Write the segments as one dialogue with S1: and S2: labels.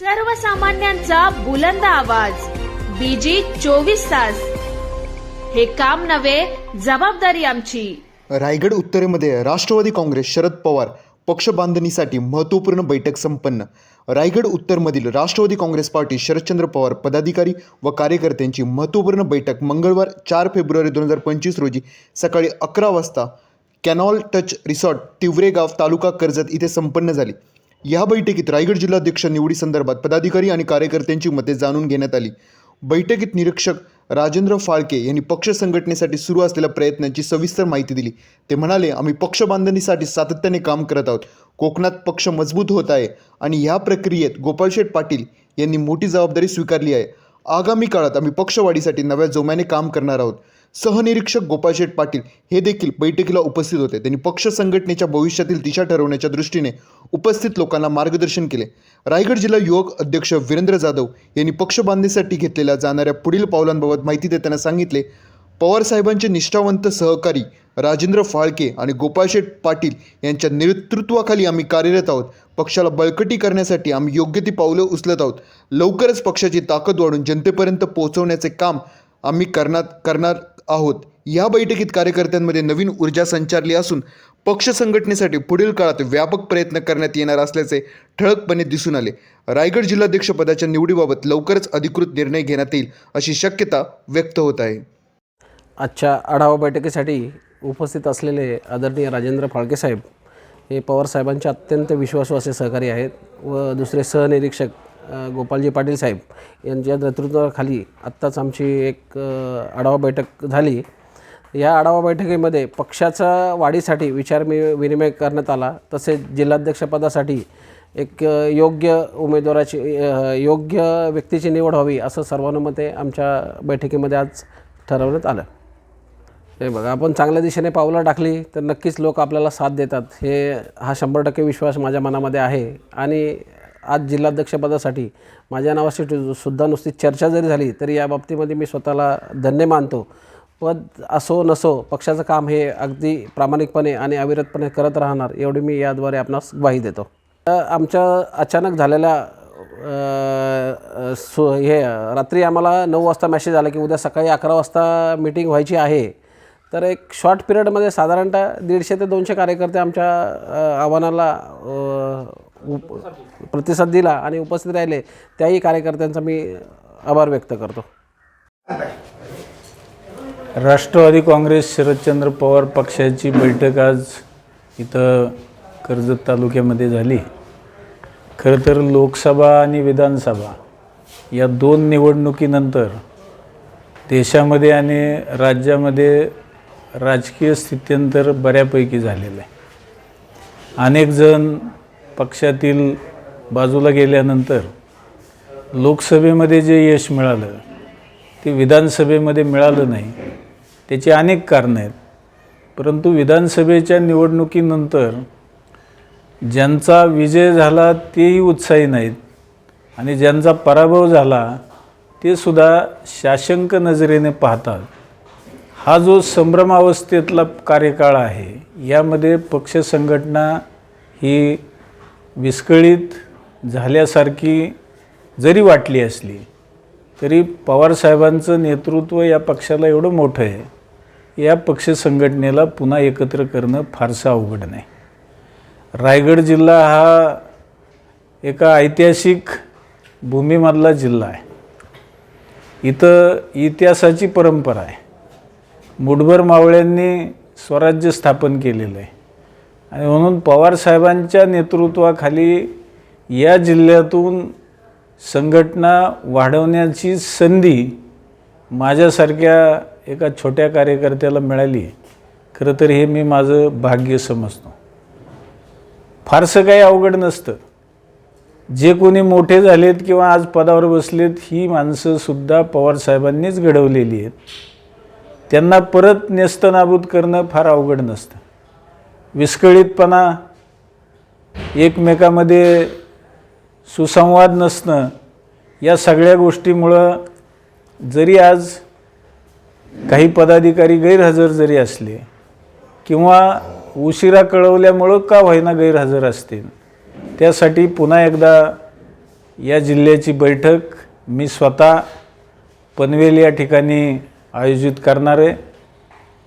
S1: सर्वसामान्यांचा बुलंद आवाज. बीजी चोवीस तास. हे काम नव्हे जबाबदारी आमची.
S2: रायगड उत्तरेमध्ये राष्ट्रवादी काँग्रेस शरद पवार पक्ष बांधणीसाठी महत्त्वपूर्ण बैठक संपन्न. रायगड उत्तरमधील राष्ट्रवादी काँग्रेस पार्टी शरदचंद्र पवार पदाधिकारी व कार्यकर्त्यांची महत्त्वपूर्ण बैठक मंगळवार चार फेब्रुवारी दोन हजार पंचवीस रोजी सकाळी अकरा वाजता Canal Touch Resort Tiwaregaon taluka Karjat इथे संपन्न झाली. या बैठकीत रायगड जिल्हाध्यक्ष निवडीसंदर्भात पदाधिकारी आणि कार्यकर्त्यांची मते जाणून घेण्यात आली. बैठकीत निरीक्षक राजेंद्र फाळके यांनी पक्ष संघटनेसाठी सुरू असलेल्या प्रयत्नांची सविस्तर माहिती दिली. ते म्हणाले आम्ही पक्ष बांधणीसाठी सातत्याने काम करत आहोत. कोकणात पक्ष मजबूत होत आहे आणि या प्रक्रियेत गोपाळशेठ पाटील यांनी मोठी जबाबदारी स्वीकारली आहे. आगामी काळात आम्ही पक्षवाढीसाठी नव्या जोम्याने काम करणार आहोत. सहनिरीक्षक गोपाळशेठ पाटील हे देखील बैठकीला उपस्थित होते. त्यांनी पक्ष संघटनेच्या भविष्यातील दिशा ठरवण्याच्या दृष्टीने उपस्थित लोकांना मार्गदर्शन केले. रायगड जिल्हा युवक अध्यक्ष वीरेंद्र जाधव यांनी पक्ष बांधणीसाठी घेतलेल्या जाणाऱ्या पुढील पावलांबाबत माहिती देताना सांगितले पवारसाहेबांचे निष्ठावंत सहकारी राजेंद्र फाळके आणि गोपाळशेठ पाटील यांच्या नेतृत्वाखाली आम्ही कार्यरत आहोत. पक्षाला बळकटी करण्यासाठी आम्ही योग्य ती पावलं उचलत आहोत. लवकरच पक्षाची ताकद वाढून जनतेपर्यंत पोहोचवण्याचे काम आम्ही करणार करणार आहोत. या बैठकीत कार्यकर्त्यांमध्ये नवीन ऊर्जा संचारली असून पक्ष संघटनेसाठी पुढील काळात व्यापक प्रयत्न करण्यात येणार असल्याचे ठळकपणे दिसून आले. रायगड जिल्हाध्यक्षपदाच्या निवडीबाबत लवकरच अधिकृत निर्णय घेण्यात येईल अशी शक्यता व्यक्त होत आहे.
S3: आजच्या आढावा बैठकीसाठी उपस्थित असलेले आदरणीय राजेंद्र फाळके साहेब हे पवारसाहेबांचे अत्यंत विश्वासू असे सहकारी आहेत व दुसरे सहनिरीक्षक गोपालजी पाटील साहेब यांच्या नेतृत्वाखाली आत्ताच आमची एक आढावा बैठक झाली. या आढावा बैठकीमध्ये पक्षाचा वाढीसाठी विचार मी विनिमय करण्यात आला. तसेच जिल्हाध्यक्षपदासाठी एक योग्य उमेदवाराची योग्य व्यक्तीची निवड व्हावी असं सर्वानुमते आमच्या बैठकीमध्ये आज ठरवण्यात आलं. हे बघा आपण चांगल्या दिशेने पावलं टाकली तर नक्कीच लोक आपल्याला साथ देतात. हे हा शंभर टक्के विश्वास माझ्या मनामध्ये आहे. आणि आज जिल्हाध्यक्षपदासाठी माझ्या नावाशी सुद्धा नुसती चर्चा जरी झाली तरी या बाबतीमध्ये मी स्वतःला धन्य मानतो. पद असो नसो पक्षाचं काम हे अगदी प्रामाणिकपणे आणि अविरतपणे करत राहणार एवढी मी याद्वारे आपणास ग्वाही देतो. आमच्या अचानक झालेल्या सु हे रात्री आम्हाला नऊ वाजता मेसेज आला की उद्या सकाळी अकरा वाजता मीटिंग व्हायची आहे. तर एक शॉर्ट पिरियडमध्ये साधारणतः दीडशे ते दोनशे कार्यकर्ते आमच्या आव्हानाला उप प्रतिसाद दिला आणि उपस्थित राहिले त्याही कार्यकर्त्यांचा मी आभार व्यक्त करतो.
S4: राष्ट्रवादी काँग्रेस शरदचंद्र पवार पक्षाची बैठक आज इथं कर्जत तालुक्यामध्ये झाली. खरं तर लोकसभा आणि विधानसभा या दोन निवडणुकीनंतर देशामध्ये आणि राज्यामध्ये राजकीय स्थित्यंतर बऱ्यापैकी झालेलं आहे. अनेक जण पक्षातील बाजूला गेल्यानंतर लोकसभेमध्ये जे यश मिळालं ते विधानसभेमध्ये मिळालं नाही त्याची अनेक कारणं आहेत. परंतु विधानसभेच्या निवडणुकीनंतर ज्यांचा विजय झाला तेही उत्साही नाहीत. आणि ज्यांचा पराभव झाला ते सुद्धा शाशंक नजरेने पाहतात. हा जो संभ्रमावस्थेतला कार्यकाळ आहे यामध्ये पक्ष संघटना ही विस्कळीत झाल्यासारखी जरी वाटली असली तरी पवारसाहेबांचं नेतृत्व या पक्षाला एवढं मोठं आहे या पक्ष संघटनेला पुन्हा एकत्र करणं फारसं अवघड नाही. रायगड जिल्हा हा एका ऐतिहासिक भूमीमधला जिल्हा आहे. इथं इतिहासाची परंपरा आहे. मुठभर मावळ्यांनी स्वराज्य स्थापन केलेलं आहे. आणि म्हणून पवारसाहेबांच्या नेतृत्वाखाली या जिल्ह्यातून संघटना वाढवण्याची संधी माझ्यासारख्या एका छोट्या कार्यकर्त्याला मिळाली खरं तर हे मी माझं भाग्य समजतो. फारसं काही अवघड नसतं. जे कोणी मोठे झालेत किंवा आज पदावर बसलेत ही माणसंसुद्धा पवारसाहेबांनीच घडवलेली आहेत. त्यांना परत नेस्तनाबूत करणं फार अवघड नसतं. विस्कळीतपणा एकमेकामध्ये सुसंवाद नसणं या सगळ्या गोष्टीमुळं जरी आज काही पदाधिकारी गैरहजर जरी असले किंवा उशिरा कळवल्यामुळं का होईना गैरहजर असतील त्यासाठी पुन्हा एकदा या जिल्ह्याची बैठक मी स्वतः पनवेल या ठिकाणी आयोजित करणार आहे.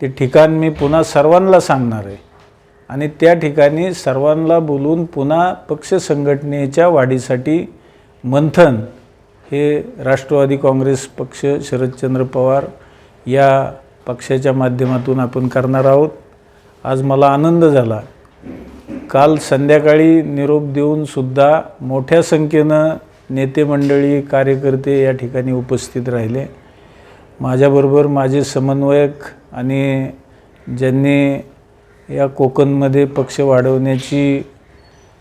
S4: ते ठिकाण मी पुन्हा सर्वांना सांगणार आहे. आणि त्या ठिकाणी सर्वांना बोलून पुन्हा पक्ष संघटनेच्या वाढीसाठी मंथन हे राष्ट्रवादी काँग्रेस पक्ष शरदचंद्र पवार या पक्षाच्या माध्यमातून आपण करणार आहोत. आज मला आनंद झाला. काल संध्याकाळी निरोप देऊन सुद्धा मोठ्या संख्येनं नेते मंडळी कार्यकर्ते या ठिकाणी उपस्थित राहिले. माझ्याबरोबर माझे समन्वयक आणि ज्यांनी या कोकणमध्ये पक्ष वाढवण्याची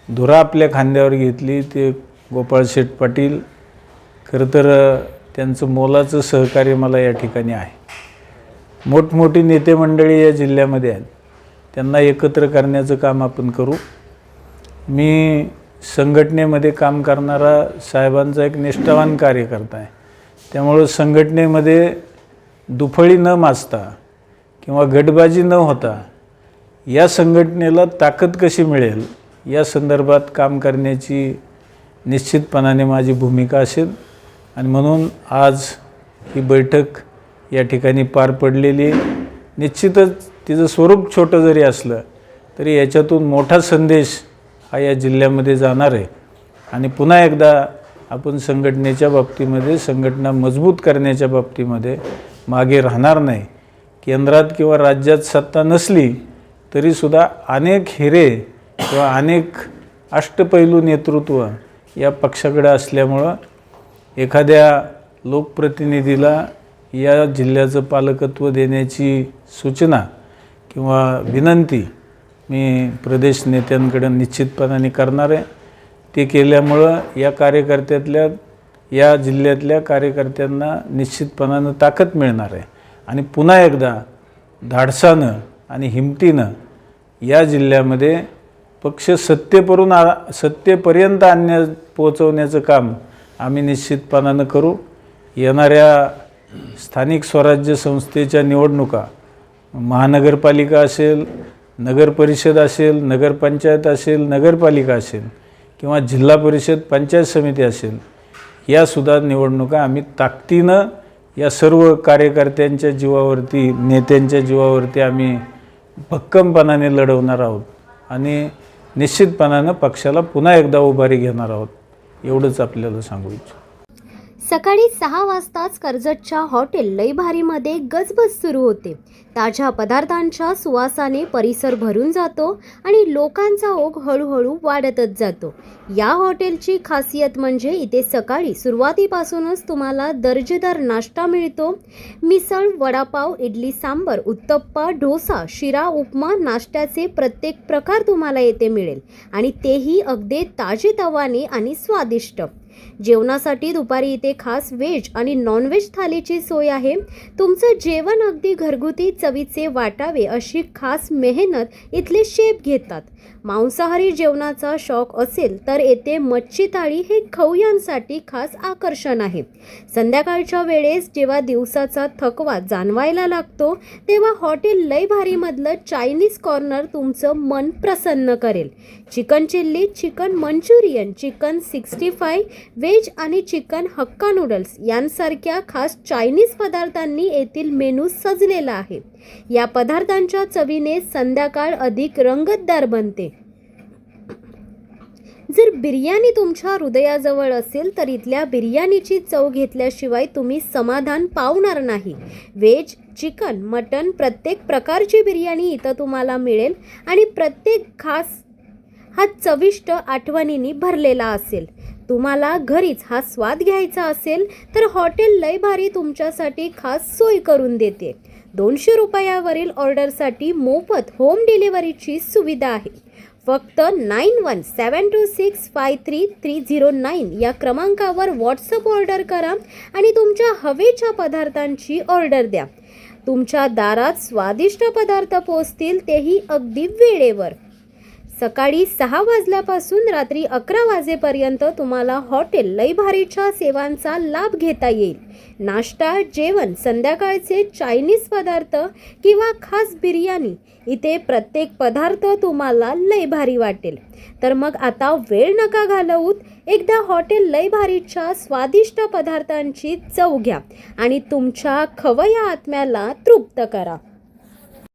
S4: धुरा आपल्या खांद्यावर घेतली ते गोपाळ शेठ पाटील. खरं तर त्यांचं मोलाचं सहकार्य मला या ठिकाणी आहे. मोठमोठी नेते मंडळी या जिल्ह्यामध्ये आहेत. त्यांना एकत्र करण्याचं काम आपण करू. मी संघटनेमध्ये काम करणारा साहेबांचा एक निष्ठावान कार्यकर्ता आहे. त्यामुळं संघटनेमध्ये दुफळी न माजता किंवा गटबाजी न होता या संघटनेला ताकद कशी मिळेल? या संदर्भात काम करण्याची निश्चितपणाने माझी भूमिका असेल. आणि म्हणून आज ही बैठक या ठिकाणी पार पडलेली निश्चितच तिचं स्वरूप छोटं जरी असलं तरी याच्यातून मोठा संदेश हा या जिल्ह्यामध्ये जाणार आहे. आणि पुन्हा एकदा आपण संघटनेच्या बाबतीमध्ये संघटना मजबूत करण्याच्या बाबतीमध्ये मागे राहणार नाही. केंद्रात किंवा राज्यात सत्ता नसली तरीसुद्धा अनेक हिरे किंवा अनेक अष्टपैलू नेतृत्व या पक्षाकडे असल्यामुळं एखाद्या लोकप्रतिनिधीला या जिल्ह्याचं पालकत्व देण्याची सूचना किंवा विनंती मी प्रदेश नेत्यांकडे निश्चितपणाने करणार आहे. ते केल्यामुळं या कार्यकर्त्यातल्या या जिल्ह्यातल्या कार्यकर्त्यांना निश्चितपणानं ताकद मिळणार आहे. आणि पुन्हा एकदा धाडसानं आणि हिमतीनं या जिल्ह्यामध्ये पक्ष सत्तेपरून आ सत्तेपर्यंत आणण्या पोचवण्याचं काम आम्ही निश्चितपणानं करू. येणाऱ्या स्थानिक स्वराज्य संस्थेच्या निवडणुका महानगरपालिका असेल नगरपरिषद असेल नगरपंचायत असेल नगरपालिका असेल किंवा जिल्हा परिषद पंचायत समिती असेल यासुद्धा निवडणुका आम्ही ताकदीनं या सर्व कार्यकर्त्यांच्या जीवावरती नेत्यांच्या जीवावरती आम्ही भक्कमपणाने लढवणार आहोत आणि निश्चितपणानं पक्षाला पुन्हा एकदा उभारी घेणार आहोत एवढंच आपल्याला सांगू इच्छितो.
S5: सकाळी सहा वाजताच कर्जतच्या हॉटेल लईभारीमध्ये गजबज सुरू होते. ताज्या पदार्थांच्या सुवासाने परिसर भरून जातो आणि लोकांचा ओघ हळूहळू वाढतच जातो. या हॉटेलची खासियत म्हणजे इथे सकाळी सुरुवातीपासूनच तुम्हाला दर्जेदार नाश्ता मिळतो. मिसळ वडापाव इडली सांबर उत्तप्पा डोसा शिरा उपमा नाश्त्याचे प्रत्येक प्रकार तुम्हाला येथे मिळेल. आणि तेही अगदी ताजेतवाने आणि स्वादिष्ट. जेवणासाठी दुपारी इथे खास व्हेज आणि नॉनव्हेज थालीची सोय आहे. तुमचं जेवण अगदी घरगुती चवीचे वाटावे अशी खास मेहनत इथले शेप घेतात. मांसाहारी जेवणाचा शौक असेल तर येथे मच्छी थाळी हे खवयांसाठी खास आकर्षण आहे. संध्याकाळच्या वेळेस जेव्हा दिवसाचा थकवा जाणवायला लागतो तेव्हा हॉटेल लय भारीमधलं चायनीज कॉर्नर तुमचं मन प्रसन्न करेल. Chicken chilli chicken Manchurian chicken sixty five veg आणि चिकन हक्का नूडल्स यांसारख्या खास चायनीज पदार्थांनी येथील मेनू सजलेला आहे. या पदार्थांच्या चवीने संध्याकाळ अधिक रंगतदार बनते. जर बिर्याणी तुमच्या हृदयाजवळ असेल तर इथल्या बिर्याणीची चव घेतल्याशिवाय तुम्ही समाधान पावणार नाही. व्हेज चिकन मटन प्रत्येक प्रकारची बिर्याणी इथं तुम्हाला मिळेल आणि प्रत्येक खास हा चविष्ट आठवणींनी भरलेला असेल. तुम्हाला घरीच हा स्वाद घ्यायचा असेल तर हॉटेल लय भारी तुमच्यासाठी खास सोय करून देते. दोनशे रुपयावरील ऑर्डरसाठी मोफत होम डिलिव्हरीची सुविधा आहे. फक्त nine one seven two six five three three zero nine या क्रमांकावर व्हॉट्सअप ऑर्डर करा आणि तुमच्या हवेच्या पदार्थांची ऑर्डर द्या. तुमच्या दारात स्वादिष्ट पदार्थ पोचतील तेही अगदी वेळेवर. सकाळी सहा वाजल्यापासून रात्री अकरा वाजेपर्यंत तुम्हाला हॉटेल लई भारीच्या सेवांचा लाभ घेता येईल. नाश्ता जेवण संध्याकाळचे चायनीज पदार्थ किंवा खास बिर्याणी इथे प्रत्येक पदार्थ तुम्हाला लई भारी वाटेल. तर मग आता वेळ नका घालवूत एकदा हॉटेल लय भारीच्या स्वादिष्ट पदार्थांची चव घ्या आणि तुमच्या खवया आत्म्याला तृप्त करा.